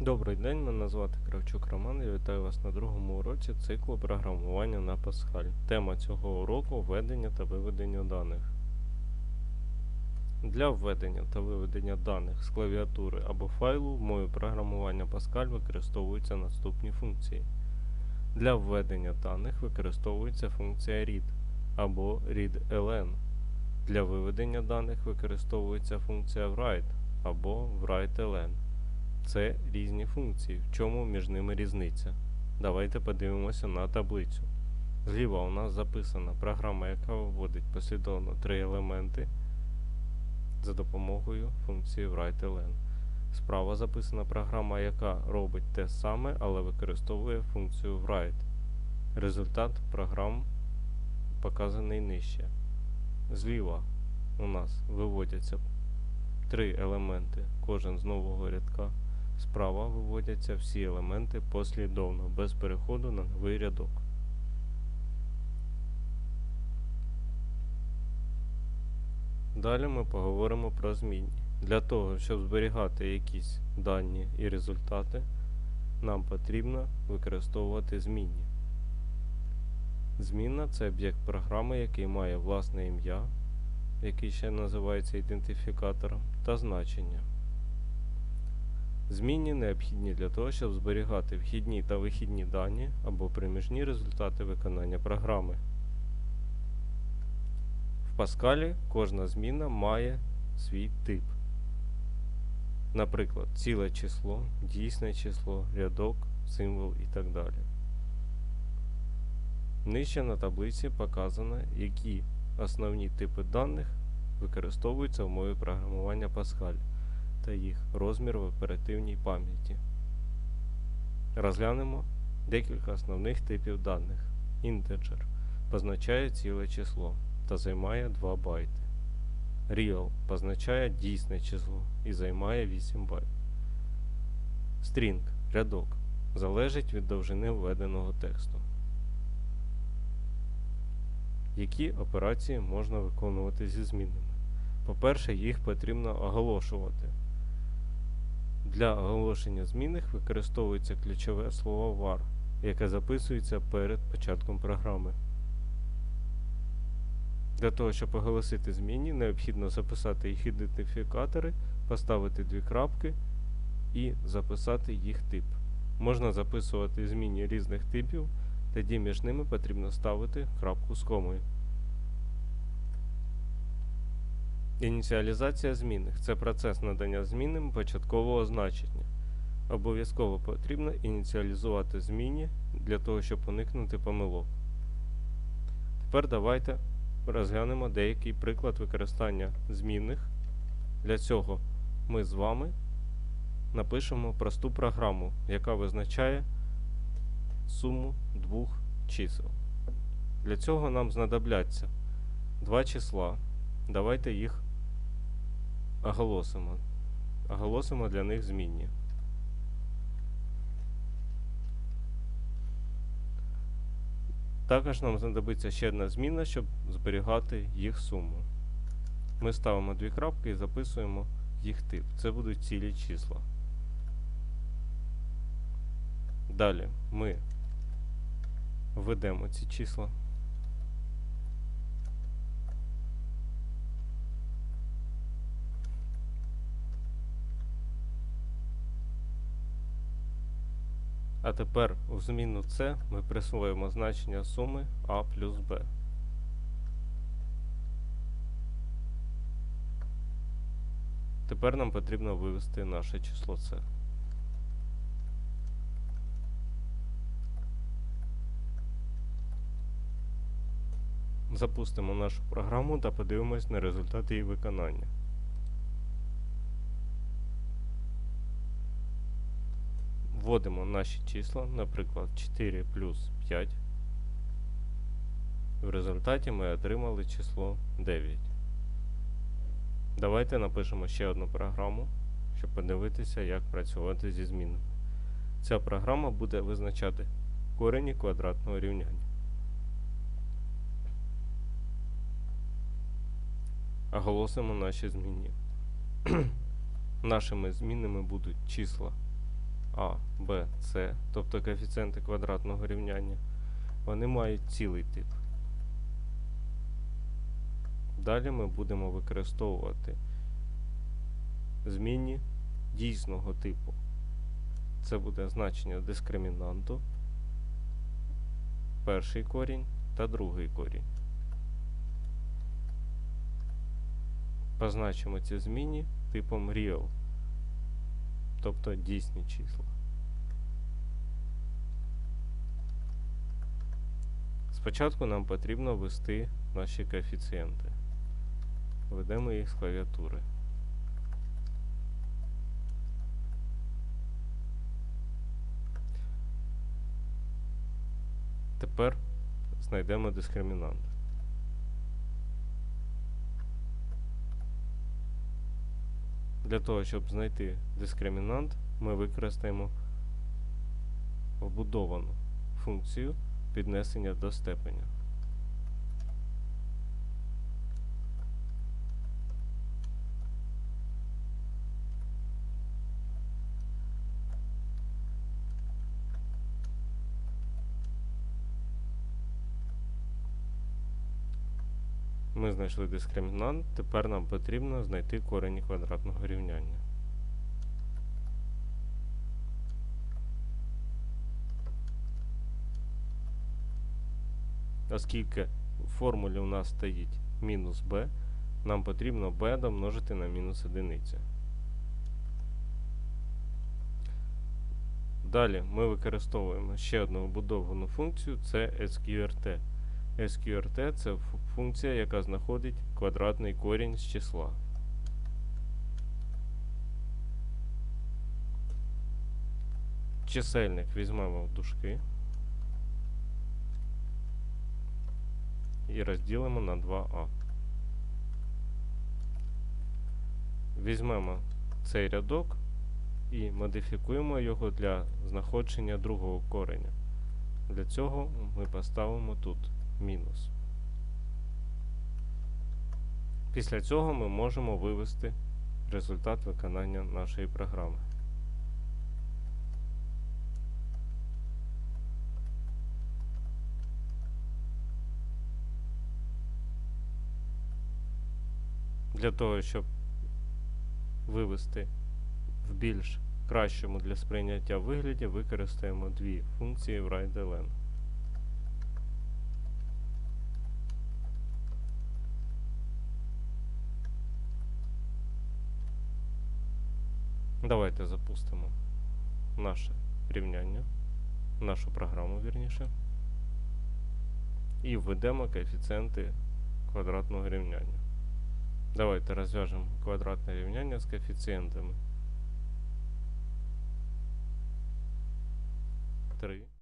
Добрий день, мене звати Кравчук Роман. Я вітаю вас на другому уроці циклу програмування на Pascal. Тема цього уроку введення та виведення даних. Для введення та виведення даних з клавіатури або файлу в мові програмування Pascal використовуються наступні функції. Для введення даних використовується функція read або readln. Для виведення даних використовується функція write або writeln. Це різні функції. В чому між ними різниця? Давайте подивимося на таблицю. Зліва у нас записана програма, яка виводить послідовно три елементи за допомогою функції writeln. Справа записана програма, яка робить те саме, але використовує функцію write. Результат програм показаний нижче. Зліва у нас виводяться три елементи, кожен з нового рядка. Справа виводяться всі елементи послідовно, без переходу на новий рядок. Далі ми поговоримо про змінні. Для того, щоб зберігати якісь дані і результати, нам потрібно використовувати змінні. Змінна це об'єкт програми, який має власне ім'я, який ще називається ідентифікатором, та значення. Змінні необхідні для того, щоб зберігати вхідні та вихідні дані або проміжні результати виконання програми. В Паскалі кожна зміна має свій тип. Наприклад, ціле число, дійсне число, рядок, символ і так далі. Нижче на таблиці показано, які основні типи даних використовуються в мові програмування Pascal та їх розмір в оперативній пам'яті. Розглянемо декілька основних типів даних. Integer позначає ціле число та займає 2 байти. Real позначає дійсне число і займає 8 байт. String рядок залежить від довжини введеного тексту. Які операції можна виконувати зі змінними? По-перше, їх потрібно оголошувати. Для оголошення змінних використовується ключове слово var, яке записується перед початком програми. Для того, щоб оголосити змінні, необхідно записати їх ідентифікатори, поставити дві крапки і записати їх тип. Можна записувати змінні різних типів, тоді між ними потрібно ставити крапку з комою. Ініціалізація змінних це процес надання змінним початкового значення. Обов'язково потрібно ініціалізувати змінні для того, щоб уникнути помилок. Тепер давайте розглянемо деякий приклад використання змінних. Для цього ми з вами напишемо просту програму, яка визначає суму двох чисел. Для цього нам знадобляться два числа. Давайте їх оголосимо. Оголосимо для них змінні. Також нам знадобиться ще одна зміна, щоб зберігати їх суму. Ми ставимо дві крапки і записуємо їх тип. Це будуть цілі числа. Далі ми введемо ці числа. А тепер у зміну С ми присвоїмо значення суми А плюс Б. Тепер нам потрібно вивести наше число С. Запустимо нашу програму та подивимось на результат її виконання. Вводимо наші числа, наприклад, 4 плюс 5. В результаті ми отримали число 9. Давайте напишемо ще одну програму, щоб подивитися, як працювати зі змінами. Ця програма буде визначати корені квадратного рівняння. Оголосимо наші змінні. Нашими змінними будуть числа А, Б, С, тобто коефіцієнти квадратного рівняння, вони мають цілий тип. Далі ми будемо використовувати змінні дійсного типу. Це буде значення дискримінанту, перший корінь та другий корінь. Позначимо ці змінні типом real, тобто дійсні числа. Спочатку нам потрібно ввести наші коефіцієнти. Введемо їх з клавіатури. Тепер знайдемо дискримінант. Для того, щоб знайти дискримінант, ми використаємо вбудовану функцію піднесення до степеня. Ми знайшли дискримінант, тепер нам потрібно знайти корені квадратного рівняння. Оскільки в формулі у нас стоїть мінус b, нам потрібно b домножити на мінус одиницю. Далі ми використовуємо ще одну вбудовану функцію, це SQRT. SQRT це функція, яка знаходить квадратний корінь з числа. Чисельник візьмемо в дужки і розділимо на 2а. Візьмемо цей рядок і модифікуємо його для знаходження другого кореня. Для цього ми поставимо тут мінус. Після цього ми можемо вивести результат виконання нашої програми. Для того, щоб вивести в більш кращому для сприйняття вигляді, використаємо дві функції в write-ln. Давайте запустимо наше рівняння, нашу програму вірніше, і введемо коефіцієнти квадратного рівняння. Давайте розв'яжемо квадратне рівняння з коефіцієнтами. 3